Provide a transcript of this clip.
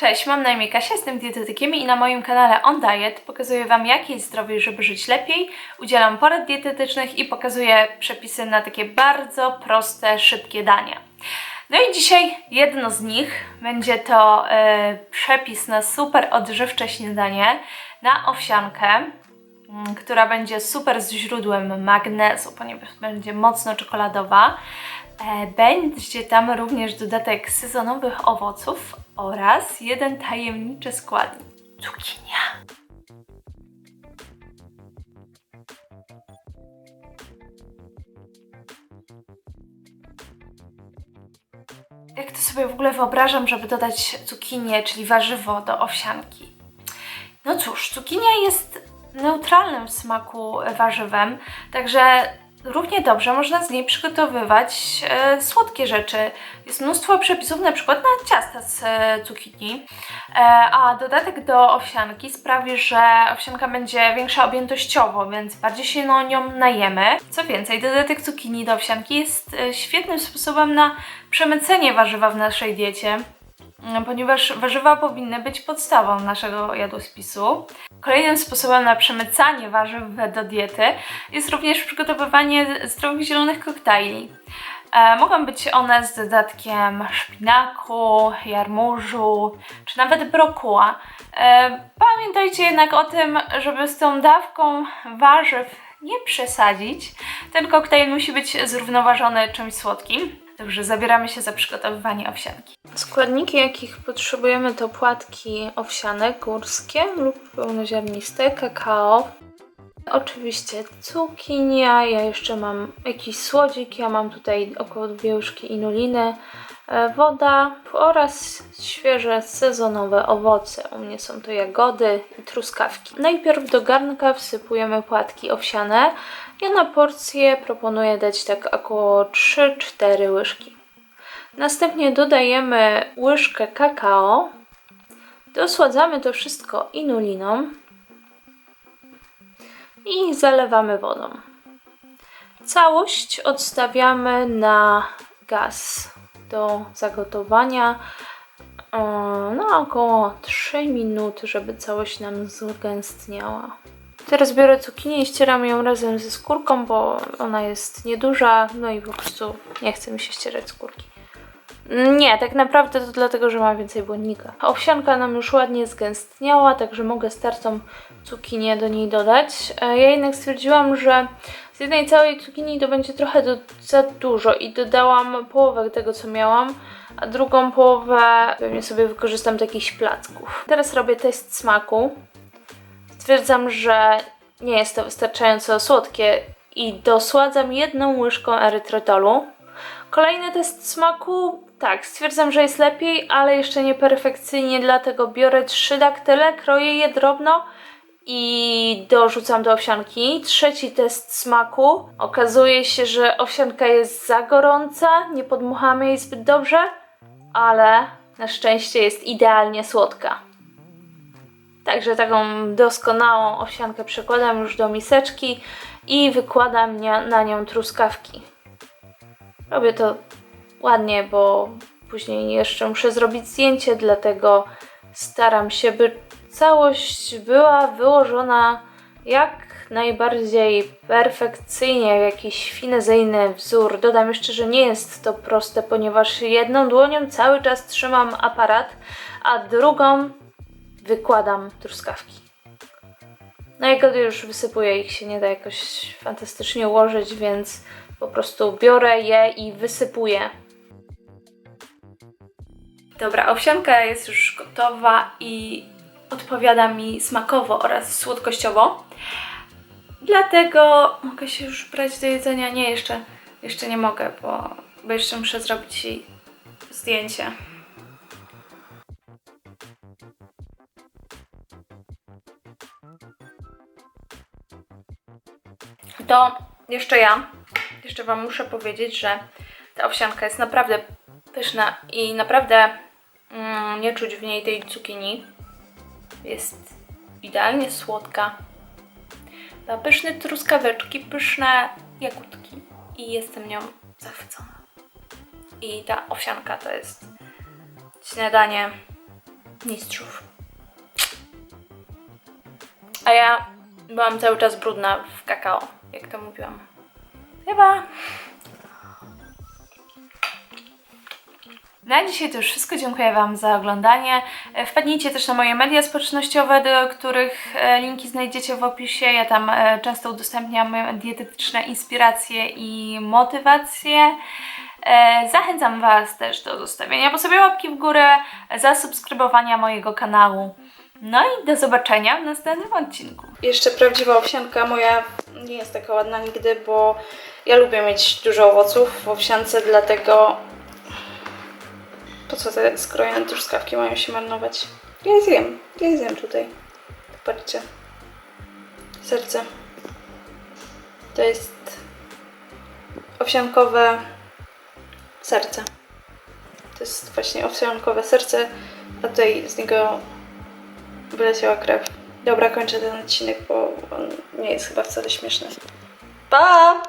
Cześć, mam na imię Kasia, jestem dietetykiem i na moim kanale On Diet pokazuję Wam jak jeść zdrowiej, żeby żyć lepiej. Udzielam porad dietetycznych i pokazuję przepisy na takie bardzo proste, szybkie dania. No i dzisiaj jedno z nich będzie to e, przepis na super odżywcze śniadanie na owsiankę, mm, która będzie super z źródłem magnezu, ponieważ będzie mocno czekoladowa. E, Będzie tam również dodatek sezonowych owoców oraz jeden tajemniczy składnik cukinia. Jak to sobie w ogóle wyobrażam, żeby dodać cukinię, czyli warzywo do owsianki? No cóż, cukinia jest neutralnym w smaku warzywem, także równie dobrze można z niej przygotowywać e, słodkie rzeczy. Jest mnóstwo przepisów na przykład na ciasta z e, cukinii, e, a dodatek do owsianki sprawi, że owsianka będzie większa objętościowo, więc bardziej się no, nią najemy. Co więcej, dodatek cukinii do owsianki jest e, świetnym sposobem na przemycenie warzywa w naszej diecie. Mm, ponieważ warzywa powinny być podstawą naszego jadłospisu. Kolejnym sposobem na przemycanie warzyw do diety jest również przygotowywanie zdrowych zielonych koktajli. E, mogą być one z dodatkiem szpinaku, jarmużu czy nawet brokuła. E, pamiętajcie jednak o tym, żeby z tą dawką warzyw nie przesadzić. Ten koktajl musi być zrównoważony czymś słodkim. Dobrze, zabieramy się za przygotowywanie owsianki. Składniki, jakich potrzebujemy, to płatki owsiane górskie lub pełnoziarniste, kakao. Oczywiście cukinia, ja jeszcze mam jakiś słodzik, ja mam tutaj około dwie łyżki inuliny, e, woda oraz świeże sezonowe owoce. U mnie są to jagody i truskawki. Najpierw do garnka wsypujemy płatki owsiane. Ja na porcję proponuję dać tak około 3-4 łyżki. Następnie dodajemy łyżkę kakao. Dosładzamy to wszystko inuliną i zalewamy wodą. Całość odstawiamy na gaz do zagotowania na około 3 minuty, żeby całość nam zgęstniała. Teraz biorę cukinię i ścieram ją razem ze skórką, bo ona jest nieduża, no i po prostu nie chce mi się ścierać skórki. Nie, tak naprawdę to dlatego, że ma więcej błonnika. Owsianka nam już ładnie zgęstniała, także mogę startą cukinię do niej dodać. E, Ja jednak stwierdziłam, że z jednej całej cukinii to będzie trochę do, za dużo i dodałam połowę tego, co miałam, a drugą połowę pewnie sobie wykorzystam do jakichś placków. Teraz robię test smaku. Stwierdzam, że nie jest to wystarczająco słodkie i dosładzam jedną łyżką erytrytolu. Kolejny test smaku, tak, stwierdzam, że jest lepiej, ale jeszcze nie perfekcyjnie, dlatego biorę trzy daktyle, kroję je drobno i dorzucam do owsianki. Trzeci test smaku. Okazuje się, że owsianka jest za gorąca, nie podmuchamy jej zbyt dobrze, ale na szczęście jest idealnie słodka. Także taką doskonałą owsiankę przekładam już do miseczki i wykładam na nią truskawki. Robię to ładnie, bo później jeszcze muszę zrobić zdjęcie, dlatego staram się, by całość była wyłożona jak najbardziej perfekcyjnie, w jakiś finezyjny wzór. Dodam jeszcze, że nie jest to proste, ponieważ jedną dłonią cały czas trzymam aparat, a drugą wykładam truskawki. No i kiedy już wysypuję, ich się nie da jakoś fantastycznie ułożyć, więc po prostu biorę je i wysypuję. Dobra, owsianka jest już gotowa i odpowiada mi smakowo oraz słodkościowo. Dlatego mogę się już brać do jedzenia. Nie, jeszcze, jeszcze nie mogę, bo, bo jeszcze muszę zrobić jej zdjęcie. To jeszcze ja. Jeszcze Wam muszę powiedzieć, że ta owsianka jest naprawdę pyszna i naprawdę nie czuć w niej tej cukinii. Jest idealnie słodka. Ma pyszne truskaweczki, pyszne jagódki i jestem nią zachwycona. I ta owsianka to jest śniadanie mistrzów. A ja byłam cały czas brudna w kakao, jak to mówiłam. Chyba. Na dzisiaj to już wszystko. Dziękuję Wam za oglądanie. E, Wpadnijcie też na moje media społecznościowe, do których e, linki znajdziecie w opisie. Ja tam e, często udostępniam dietetyczne inspiracje i motywacje. Zachęcam Was też do zostawienia po sobie łapki w górę, zasubskrybowania mojego kanału. No i do zobaczenia w następnym odcinku. Jeszcze prawdziwa owsianka moja nie jest taka ładna nigdy, bo ja lubię mieć dużo owoców w owsiance, dlatego po co te skrojone truskawki mają się marnować? Ja je zjem, ja je zjem tutaj. Patrzcie. Serce. To jest owsiankowe serce. To jest właśnie owsiankowe serce, a tutaj z niego wyleciała krew. Dobra, kończę ten odcinek, bo on nie jest chyba wcale śmieszny. Pa!